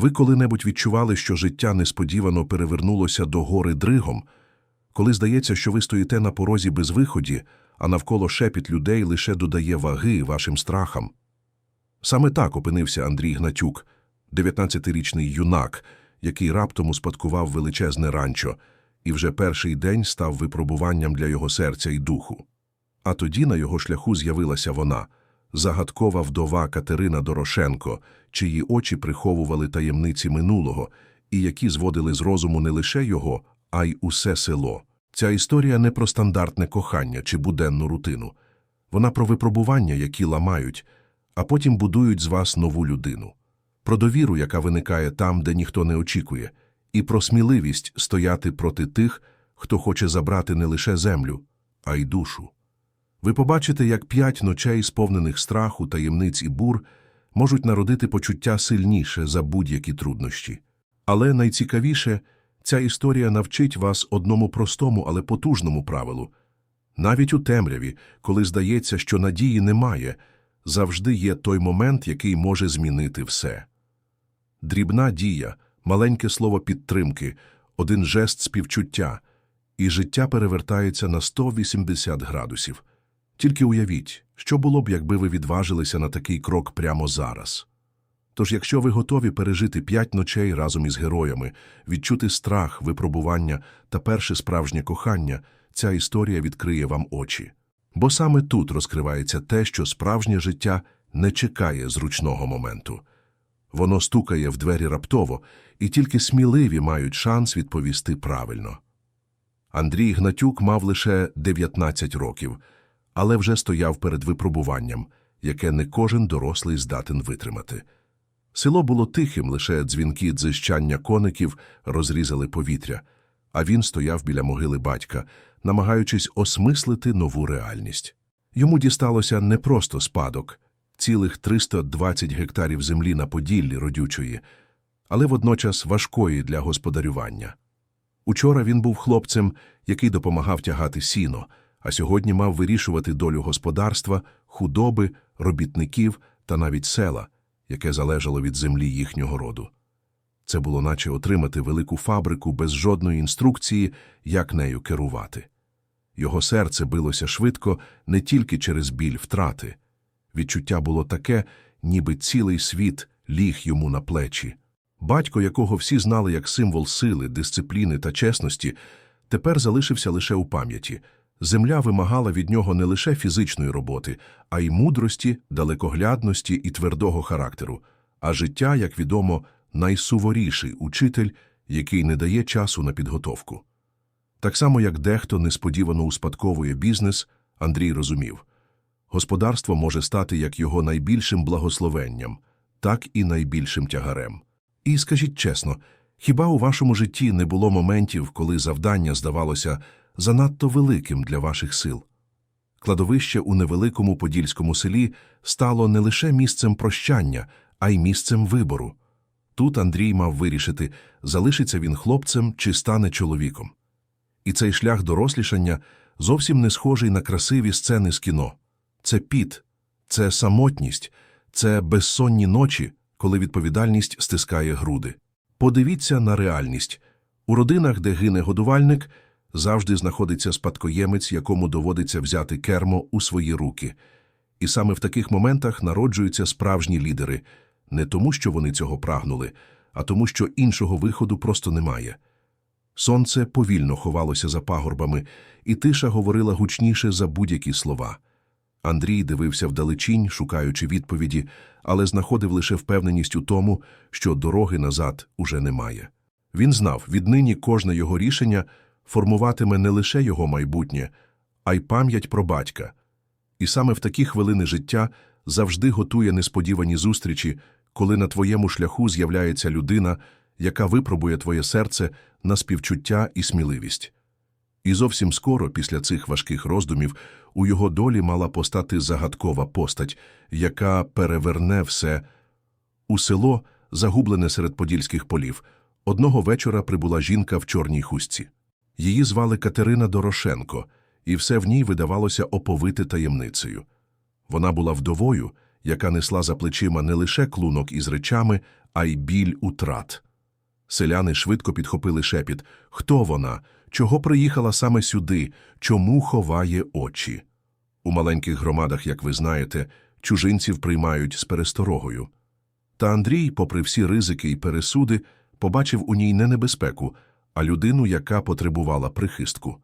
Ви коли-небудь відчували, що життя несподівано перевернулося до гори дригом, коли здається, що ви стоїте на порозі без виході, а навколо шепіт людей лише додає ваги вашим страхам. Саме так опинився Андрій Гнатюк, 19-річний юнак, який раптом успадкував величезне ранчо, і вже перший день став випробуванням для його серця і духу. А тоді на його шляху з'явилася вона, загадкова вдова Катерина Дорошенко, чиї очі приховували таємниці минулого і які зводили з розуму не лише його, а й усе село. Ця історія не про стандартне кохання чи буденну рутину. Вона про випробування, які ламають, а потім будують з вас нову людину. Про довіру, яка виникає там, де ніхто не очікує, і про сміливість стояти проти тих, хто хоче забрати не лише землю, а й душу. Ви побачите, як п'ять ночей, сповнених страху, таємниць і бур, можуть народити почуття сильніше за будь-які труднощі. Але найцікавіше, ця історія навчить вас одному простому, але потужному правилу. Навіть у темряві, коли здається, що надії немає, завжди є той момент, який може змінити все. Дрібна дія, маленьке слово підтримки, один жест співчуття, і життя перевертається на 180 градусів. Тільки уявіть, що було б, якби ви відважилися на такий крок прямо зараз. Тож, якщо ви готові пережити п'ять ночей разом із героями, відчути страх, випробування та перше справжнє кохання, ця історія відкриє вам очі. Бо саме тут розкривається те, що справжнє життя не чекає зручного моменту. Воно стукає в двері раптово, і тільки сміливі мають шанс відповісти правильно. Андрій Гнатюк мав лише 19 років, але вже стояв перед випробуванням, яке не кожен дорослий здатен витримати. Село було тихим, лише дзвінки дзищання коників розрізали повітря, а він стояв біля могили батька, намагаючись осмислити нову реальність. Йому дісталося не просто спадок, цілих 320 гектарів землі на Поділлі родючої, але водночас важкої для господарювання. Учора він був хлопцем, який допомагав тягати сіно, а сьогодні мав вирішувати долю господарства, худоби, робітників та навіть села, яке залежало від землі їхнього роду. Це було наче отримати велику фабрику без жодної інструкції, як нею керувати. Його серце билося швидко не тільки через біль втрати. Відчуття було таке, ніби цілий світ ліг йому на плечі. Батько, якого всі знали як символ сили, дисципліни та чесності, тепер залишився лише у пам'яті. Земля вимагала від нього не лише фізичної роботи, а й мудрості, далекоглядності і твердого характеру. А життя, як відомо, найсуворіший учитель, який не дає часу на підготовку. Так само, як дехто несподівано успадковує бізнес, Андрій розумів. Господарство може стати як його найбільшим благословенням, так і найбільшим тягарем. І скажіть чесно, хіба у вашому житті не було моментів, коли завдання здавалося занадто великим для ваших сил? Кладовище у невеликому подільському селі стало не лише місцем прощання, а й місцем вибору. Тут Андрій мав вирішити, залишиться він хлопцем чи стане чоловіком. І цей шлях дорослішання зовсім не схожий на красиві сцени з кіно. Це піт, це самотність, це безсонні ночі, коли відповідальність стискає груди. Подивіться на реальність. У родинах, де гине годувальник, завжди знаходиться спадкоємець, якому доводиться взяти кермо у свої руки. І саме в таких моментах народжуються справжні лідери, не тому, що вони цього прагнули, а тому, що іншого виходу просто немає. Сонце повільно ховалося за пагорбами, і тиша говорила гучніше за будь-які слова. Андрій дивився вдалечінь, шукаючи відповіді, але знаходив лише впевненість у тому, що дороги назад уже немає. Він знав, віднині кожне його рішення формуватиме не лише його майбутнє, а й пам'ять про батька. І саме в такі хвилини життя завжди готує несподівані зустрічі, коли на твоєму шляху з'являється людина, яка випробує твоє серце на співчуття і сміливість. І зовсім скоро, після цих важких роздумів, у його долі мала постати загадкова постать, яка переверне все. У село, загублене серед подільських полів, одного вечора прибула жінка в чорній хустці. Її звали Катерина Дорошенко, і все в ній видавалося оповите таємницею. Вона була вдовою, яка несла за плечима не лише клунок із речами, а й біль утрат. Селяни швидко підхопили шепіт. Хто вона? Чого приїхала саме сюди? Чому ховає очі? У маленьких громадах, як ви знаєте, чужинців приймають з пересторогою. Та Андрій, попри всі ризики і пересуди, побачив у ній не небезпеку, а людину, яка потребувала прихистку.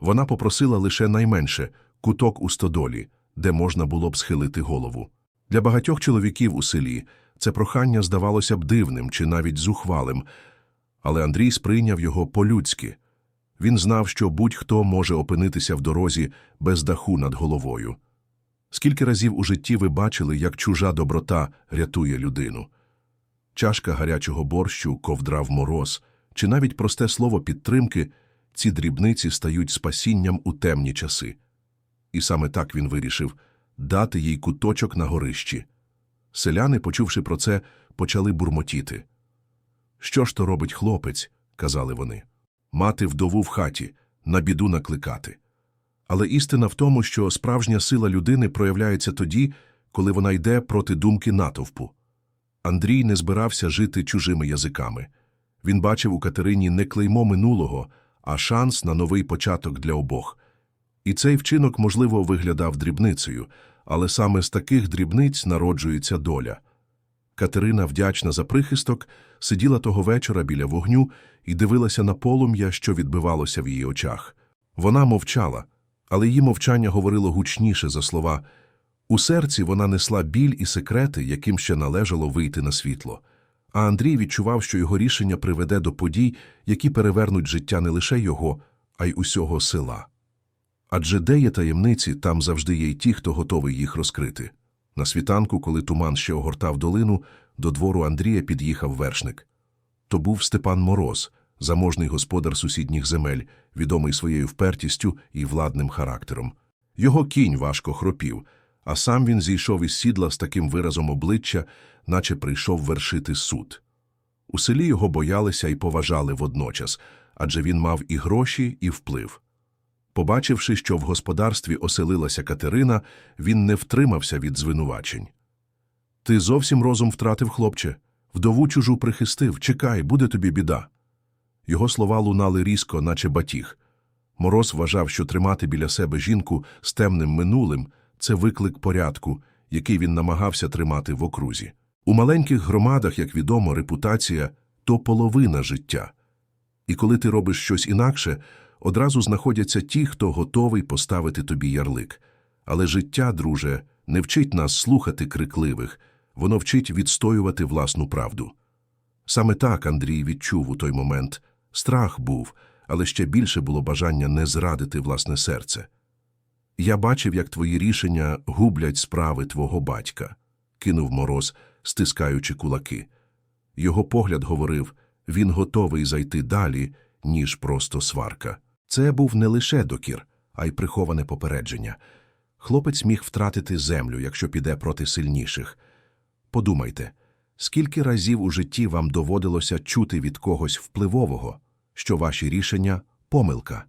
Вона попросила лише найменше куток у стодолі, де можна було б схилити голову. Для багатьох чоловіків у селі це прохання здавалося б дивним чи навіть зухвалим, але Андрій сприйняв його по-людськи. Він знав, що будь-хто може опинитися в дорозі без даху над головою. Скільки разів у житті ви бачили, як чужа доброта рятує людину? Чашка гарячого борщу, ковдра в мороз, чи навіть просте слово підтримки – ці дрібниці стають спасінням у темні часи. І саме так він вирішив – дати їй куточок на горищі. Селяни, почувши про це, почали бурмотіти. «Що ж то робить хлопець?» – казали вони. «Мати вдову в хаті, на біду накликати». Але істина в тому, що справжня сила людини проявляється тоді, коли вона йде проти думки натовпу. Андрій не збирався жити чужими язиками. Він бачив у Катерині не клеймо минулого, а шанс на новий початок для обох. І цей вчинок, можливо, виглядав дрібницею, але саме з таких дрібниць народжується доля. Катерина, вдячна за прихисток, сиділа того вечора біля вогню і дивилася на полум'я, що відбивалося в її очах. Вона мовчала, але її мовчання говорило гучніше за слова. У серці вона несла біль і секрети, яким ще належало вийти на світло. А Андрій відчував, що його рішення приведе до подій, які перевернуть життя не лише його, а й усього села. Адже де є таємниці, там завжди є й ті, хто готовий їх розкрити. На світанку, коли туман ще огортав долину, до двору Андрія під'їхав вершник. То був Степан Мороз, заможний господар сусідніх земель, відомий своєю впертістю і владним характером. Його кінь важко хропів, а сам він зійшов із сідла з таким виразом обличчя, наче прийшов вершити суд. У селі його боялися і поважали водночас, адже він мав і гроші, і вплив. Побачивши, що в господарстві оселилася Катерина, він не втримався від звинувачень. Ти зовсім розум втратив, хлопче. Вдову чужу прихистив. Чекай, буде тобі біда. Його слова лунали різко, наче батіг. Мороз вважав, що тримати біля себе жінку з темним минулим це виклик порядку, який він намагався тримати в окрузі. У маленьких громадах, як відомо, репутація то половина життя. І коли ти робиш щось інакше, одразу знаходяться ті, хто готовий поставити тобі ярлик. Але життя, друже, не вчить нас слухати крикливих, воно вчить відстоювати власну правду. Саме так Андрій відчув у той момент. Страх був, але ще більше було бажання не зрадити власне серце. Я бачив, як твої рішення гублять справи твого батька, кинув мороз, стискаючи кулаки. Його погляд говорив він готовий зайти далі, ніж просто сварка. Це був не лише докір, а й приховане попередження. Хлопець міг втратити землю, якщо піде проти сильніших. Подумайте, скільки разів у житті вам доводилося чути від когось впливового, що ваші рішення помилка,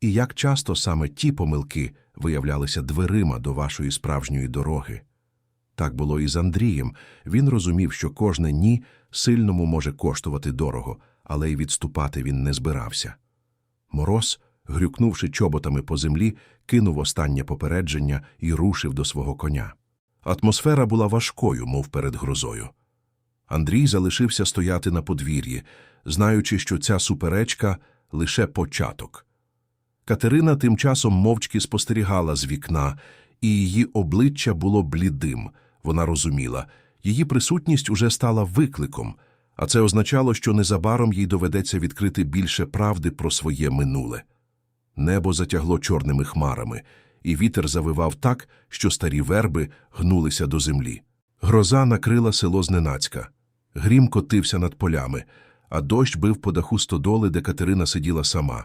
і як часто саме ті помилки виявлялися дверима до вашої справжньої дороги. Так було і з Андрієм. Він розумів, що кожне ні сильному може коштувати дорого, але й відступати він не збирався. Мороз, грюкнувши чоботами по землі, кинув останнє попередження і рушив до свого коня. Атмосфера була важкою, мов перед грозою. Андрій залишився стояти на подвір'ї, знаючи, що ця суперечка лише початок. Катерина тим часом мовчки спостерігала з вікна, і її обличчя було блідим. Вона розуміла, її присутність уже стала викликом, а це означало, що незабаром їй доведеться відкрити більше правди про своє минуле. Небо затягло чорними хмарами, і вітер завивав так, що старі верби гнулися до землі. Гроза накрила село зненацька. Грім котився над полями, а дощ бив по даху стодоли, де Катерина сиділа сама.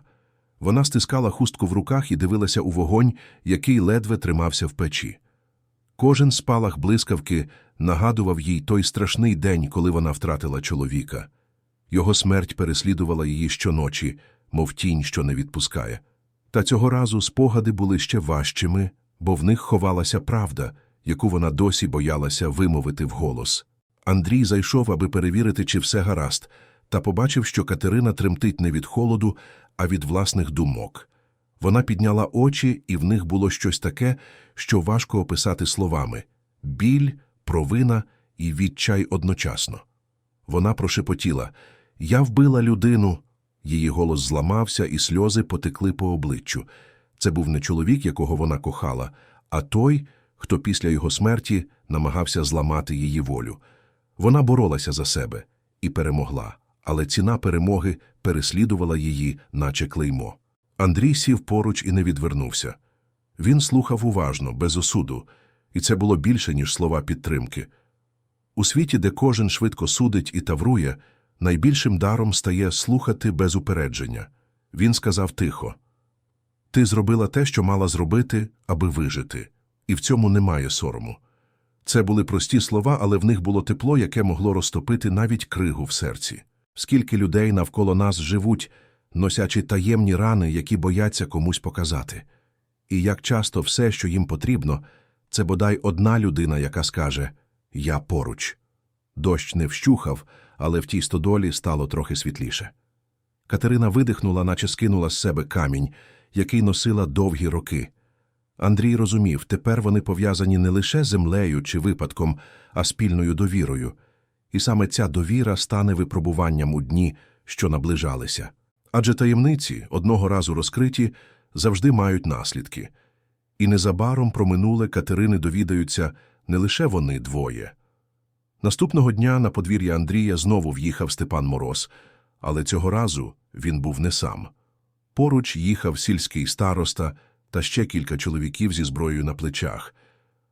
Вона стискала хустку в руках і дивилася у вогонь, який ледве тримався в печі. Кожен спалах блискавки нагадував їй той страшний день, коли вона втратила чоловіка. Його смерть переслідувала її щоночі, мов тінь, що не відпускає. Та цього разу спогади були ще важчими, бо в них ховалася правда, яку вона досі боялася вимовити вголос. Андрій зайшов, аби перевірити, чи все гаразд, та побачив, що Катерина тремтить не від холоду, а від власних думок. Вона підняла очі, і в них було щось таке, що важко описати словами – біль, провина і відчай одночасно. Вона прошепотіла «Я вбила людину». Її голос зламався, і сльози потекли по обличчю. Це був не чоловік, якого вона кохала, а той, хто після його смерті намагався зламати її волю. Вона боролася за себе і перемогла, але ціна перемоги переслідувала її, наче клеймо. Андрій сів поруч і не відвернувся. Він слухав уважно, без осуду, і це було більше, ніж слова підтримки. У світі, де кожен швидко судить і таврує, найбільшим даром стає слухати без упередження. Він сказав тихо Ти зробила те, що мала зробити, аби вижити, і в цьому немає сорому. Це були прості слова, але в них було тепло, яке могло розтопити навіть кригу в серці. Скільки людей навколо нас живуть, носячи таємні рани, які бояться комусь показати. І як часто все, що їм потрібно, це бодай одна людина, яка скаже «Я поруч». Дощ не вщухав, але в тій стодолі стало трохи світліше. Катерина видихнула, наче скинула з себе камінь, який носила довгі роки. Андрій розумів, тепер вони пов'язані не лише землею чи випадком, а спільною довірою. І саме ця довіра стане випробуванням у дні, що наближалися. Адже таємниці, одного разу розкриті, завжди мають наслідки. І незабаром про минуле Катерини довідаються не лише вони двоє. Наступного дня на подвір'я Андрія знову в'їхав Степан Мороз, але цього разу він був не сам. Поруч їхав сільський староста та ще кілька чоловіків зі зброєю на плечах.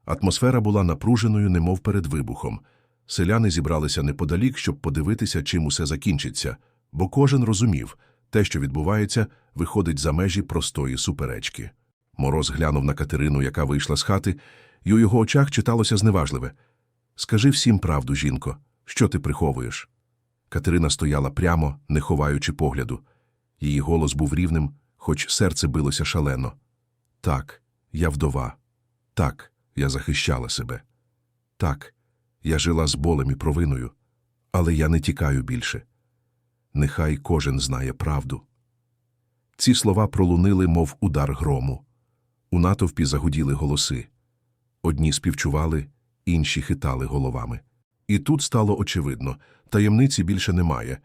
Атмосфера була напруженою, немов перед вибухом. Селяни зібралися неподалік, щоб подивитися, чим усе закінчиться, бо кожен розумів, те, що відбувається, виходить за межі простої суперечки. Мороз глянув на Катерину, яка вийшла з хати, і у його очах читалося зневажливе. Скажи всім правду, жінко, що ти приховуєш? Катерина стояла прямо, не ховаючи погляду. Її голос був рівним, хоч серце билося шалено. Так, я вдова. Так, я захищала себе. Так, я жила з болем і провиною, але я не тікаю більше. Нехай кожен знає правду. Ці слова пролунили, мов удар грому. У натовпі загуділи голоси. Одні співчували, інші хитали головами. І тут стало очевидно таємниці більше немає.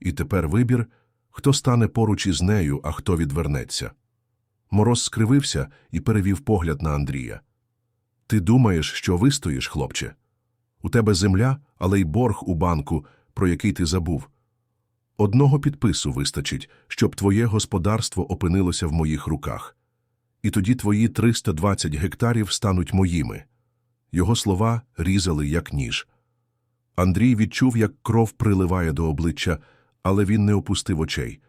І тепер вибір, хто стане поруч із нею, а хто відвернеться. Мороз скривився і перевів погляд на Андрія. Ти думаєш, що вистоїш, хлопче? У тебе земля, але й борг у банку, про який ти забув. Одного підпису вистачить, щоб твоє господарство опинилося в моїх руках. І тоді твої 320 гектарів стануть моїми. Його слова різали, як ніж. Андрій відчув, як кров приливає до обличчя, але він не опустив очей.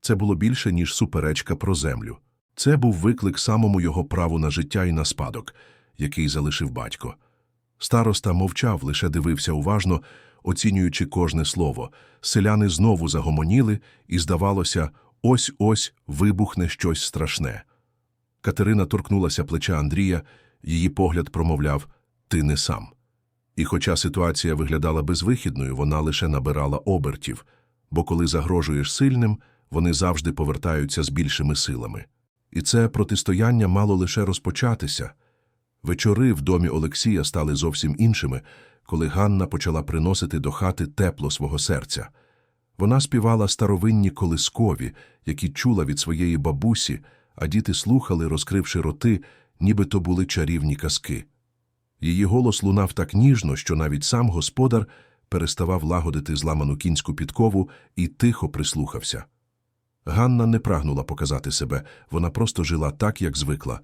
Це було більше, ніж суперечка про землю. Це був виклик самому його праву на життя і на спадок, який залишив батько. Староста мовчав, лише дивився уважно, оцінюючи кожне слово. Селяни знову загомоніли, і, здавалося, ось-ось вибухне щось страшне. Катерина торкнулася плеча Андрія, її погляд промовляв Ти не сам. І хоча ситуація виглядала безвихідною, вона лише набирала обертів, бо коли загрожуєш сильним, вони завжди повертаються з більшими силами. І це протистояння мало лише розпочатися. Вечори в домі Олексія стали зовсім іншими, коли Ганна почала приносити до хати тепло свого серця. Вона співала старовинні колискові, які чула від своєї бабусі, а діти слухали, розкривши роти, ніби то були чарівні казки. Її голос лунав так ніжно, що навіть сам господар переставав лагодити зламану кінську підкову і тихо прислухався. Ганна не прагнула показати себе, вона просто жила так, як звикла,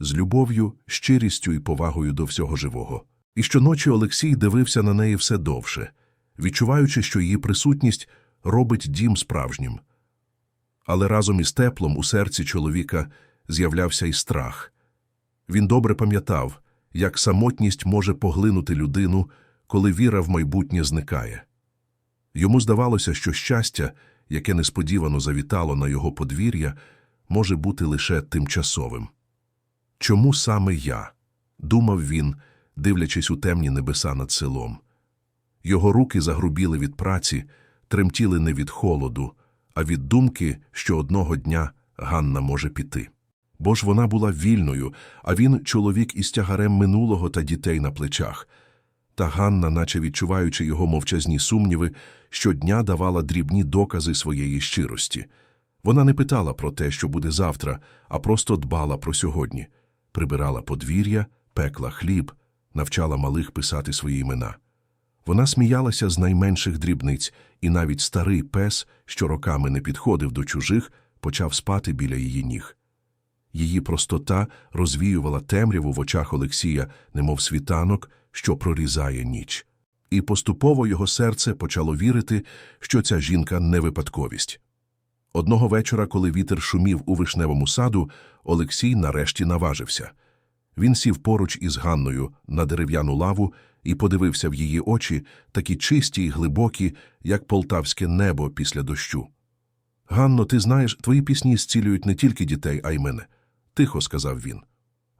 з любов'ю, щирістю і повагою до всього живого. І щоночі Олексій дивився на неї все довше, відчуваючи, що її присутність робить дім справжнім. Але разом із теплом у серці чоловіка з'являвся і страх. Він добре пам'ятав, як самотність може поглинути людину, коли віра в майбутнє зникає. Йому здавалося, що щастя, яке несподівано завітало на його подвір'я, може бути лише тимчасовим. Чому саме я? думав він, дивлячись у темні небеса над селом. Його руки загрубіли від праці, тремтіли не від холоду, а від думки, що одного дня Ганна може піти. Бо ж вона була вільною, а він чоловік із тягарем минулого та дітей на плечах. Та Ганна, наче відчуваючи його мовчазні сумніви, щодня давала дрібні докази своєї щирості. Вона не питала про те, що буде завтра, а просто дбала про сьогодні, прибирала подвір'я, пекла хліб, навчала малих писати свої імена. Вона сміялася з найменших дрібниць, і навіть старий пес, що роками не підходив до чужих, почав спати біля її ніг. Її простота розвіювала темряву в очах Олексія, немов світанок, що прорізає ніч. І поступово його серце почало вірити, що ця жінка не випадковість. Одного вечора, коли вітер шумів у вишневому саду, Олексій нарешті наважився. Він сів поруч із Ганною на дерев'яну лаву і подивився в її очі, такі чисті й глибокі, як полтавське небо після дощу. Ганно, ти знаєш, твої пісні зцілюють не тільки дітей, а й мене. Тихо, сказав він.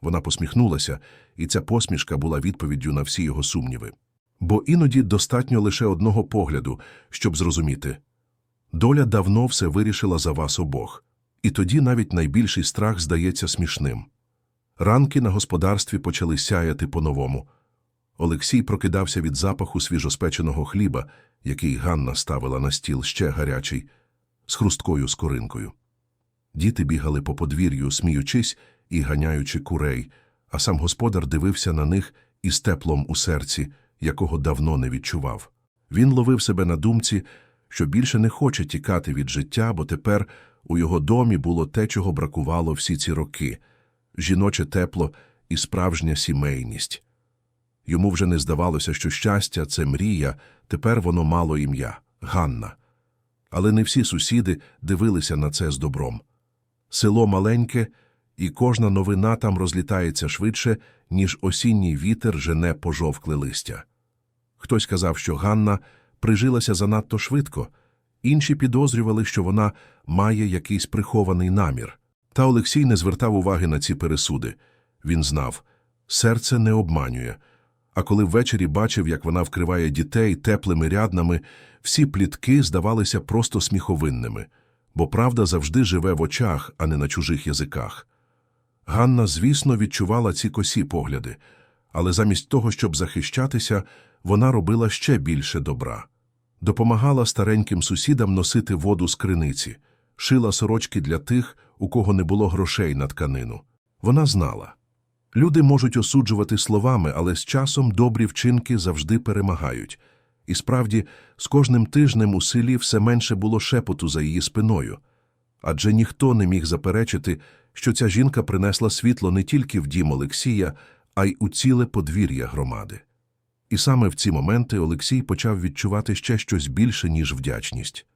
Вона посміхнулася, і ця посмішка була відповіддю на всі його сумніви. Бо іноді достатньо лише одного погляду, щоб зрозуміти. Доля давно все вирішила за вас обох, і тоді навіть найбільший страх здається смішним. Ранки на господарстві почали сяяти по-новому. Олексій прокидався від запаху свіжоспеченого хліба, який Ганна ставила на стіл ще гарячий, з хрусткою скоринкою. Діти бігали по подвір'ю, сміючись і ганяючи курей, а сам господар дивився на них із теплом у серці, якого давно не відчував. Він ловив себе на думці, що більше не хоче тікати від життя, бо тепер у його домі було те, чого бракувало всі ці роки жіноче тепло і справжня сімейність. Йому вже не здавалося, що щастя це мрія, тепер воно мало ім'я Ганна. Але не всі сусіди дивилися на це з добром. Село маленьке, і кожна новина там розлітається швидше, ніж осінній вітер жене пожовкле листя. Хтось казав, що Ганна прижилася занадто швидко, інші підозрювали, що вона має якийсь прихований намір. Та Олексій не звертав уваги на ці пересуди. Він знав серце не обманює. А коли ввечері бачив, як вона вкриває дітей теплими ряднами, всі плітки здавалися просто сміховинними, бо правда завжди живе в очах, а не на чужих язиках. Ганна, звісно, відчувала ці косі погляди, але замість того, щоб захищатися, вона робила ще більше добра. Допомагала стареньким сусідам носити воду з криниці, шила сорочки для тих, у кого не було грошей на тканину. Вона знала. Люди можуть осуджувати словами, але з часом добрі вчинки завжди перемагають. І справді, з кожним тижнем у селі все менше було шепоту за її спиною. Адже ніхто не міг заперечити, що ця жінка принесла світло не тільки в дім Олексія, а й у ціле подвір'я громади. І саме в ці моменти Олексій почав відчувати ще щось більше, ніж вдячність.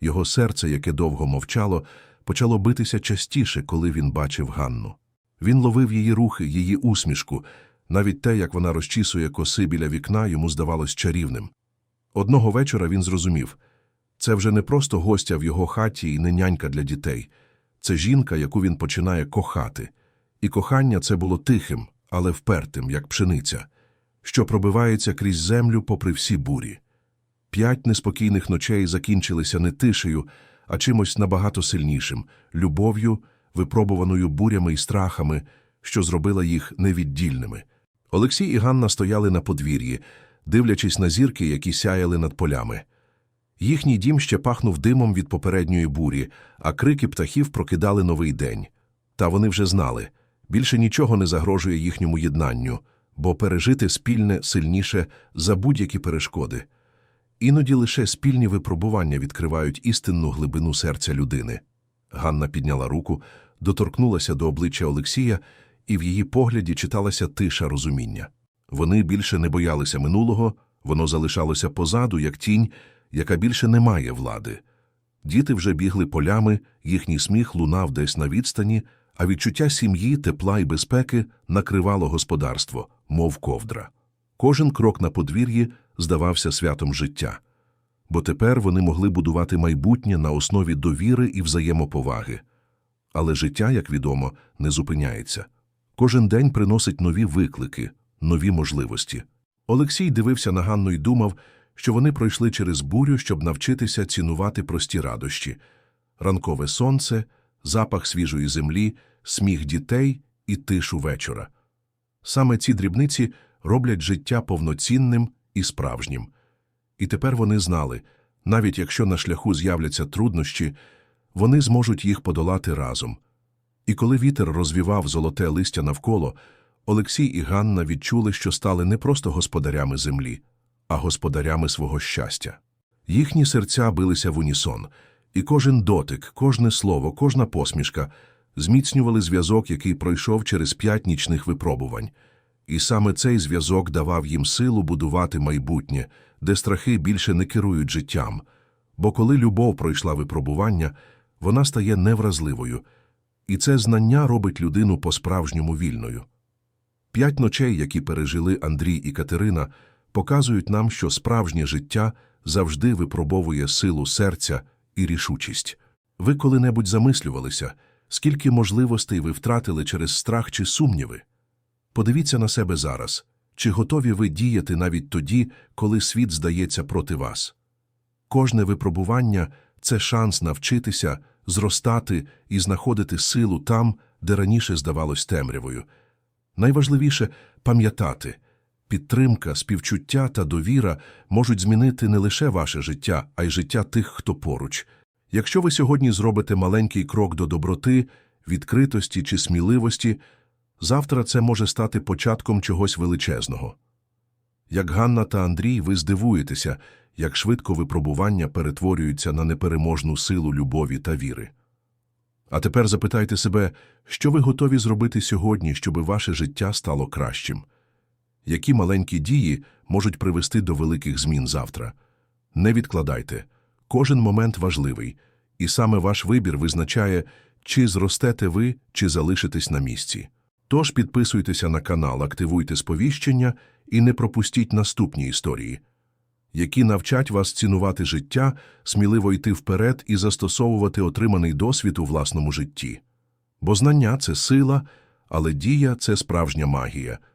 Його серце, яке довго мовчало, почало битися частіше, коли він бачив Ганну. Він ловив її рухи, її усмішку, навіть те, як вона розчісує коси біля вікна, йому здавалось чарівним. Одного вечора він зрозумів це вже не просто гостя в його хаті і не нянька для дітей, це жінка, яку він починає кохати. І кохання це було тихим, але впертим, як пшениця, що пробивається крізь землю попри всі бурі. П'ять неспокійних ночей закінчилися не тишею, а чимось набагато сильнішим любов'ю, випробуваною бурями і страхами, що зробила їх невіддільними. Олексій і Ганна стояли на подвір'ї, дивлячись на зірки, які сяяли над полями. Їхній дім ще пахнув димом від попередньої бурі, а крики птахів прокидали новий день. Та вони вже знали більше нічого не загрожує їхньому єднанню, бо пережити спільне сильніше за будь-які перешкоди. Іноді лише спільні випробування відкривають істинну глибину серця людини. Ганна підняла руку, доторкнулася до обличчя Олексія, і в її погляді читалася тиша розуміння. Вони більше не боялися минулого, воно залишалося позаду, як тінь, яка більше не має влади. Діти вже бігли полями, їхній сміх лунав десь на відстані, а відчуття сім'ї, тепла і безпеки накривало господарство, мов ковдра. Кожен крок на подвір'ї здавався святом життя, бо тепер вони могли будувати майбутнє на основі довіри і взаємоповаги. Але життя, як відомо, не зупиняється. Кожен день приносить нові виклики, нові можливості. Олексій дивився на Ганну і думав, що вони пройшли через бурю, щоб навчитися цінувати прості радощі – ранкове сонце, запах свіжої землі, сміх дітей і тишу вечора. Саме ці дрібниці роблять життя повноцінним і справжнім. І тепер вони знали, навіть якщо на шляху з'являться труднощі, вони зможуть їх подолати разом. І коли вітер розвівав золоте листя навколо, Олексій і Ганна відчули, що стали не просто господарями землі, а господарями свого щастя. Їхні серця билися в унісон, і кожен дотик, кожне слово, кожна посмішка зміцнювали зв'язок, який пройшов через п'ять нічних випробувань. І саме цей зв'язок давав їм силу будувати майбутнє, де страхи більше не керують життям. Бо коли любов пройшла випробування, вона стає невразливою, і це знання робить людину по-справжньому вільною. П'ять ночей, які пережили Андрій і Катерина, показують нам, що справжнє життя завжди випробовує силу серця і рішучість. Ви коли-небудь замислювалися, скільки можливостей ви втратили через страх чи сумніви? Подивіться на себе зараз. Чи готові ви діяти навіть тоді, коли світ здається проти вас? Кожне випробування – це шанс навчитися, зростати і знаходити силу там, де раніше здавалось темрявою. Найважливіше – пам'ятати – підтримка, співчуття та довіра можуть змінити не лише ваше життя, а й життя тих, хто поруч. Якщо ви сьогодні зробите маленький крок до доброти, відкритості чи сміливості, завтра це може стати початком чогось величезного. Як Ганна та Андрій, ви здивуєтеся, як швидко випробування перетворюються на непереможну силу любові та віри. А тепер запитайте себе, що ви готові зробити сьогодні, щоб ваше життя стало кращим? Які маленькі дії можуть привести до великих змін завтра? Не відкладайте. Кожен момент важливий, і саме ваш вибір визначає, чи зростете ви, чи залишитесь на місці. Тож підписуйтеся на канал, активуйте сповіщення і не пропустіть наступні історії, які навчать вас цінувати життя, сміливо йти вперед і застосовувати отриманий досвід у власному житті. Бо знання це сила, але дія це справжня магія –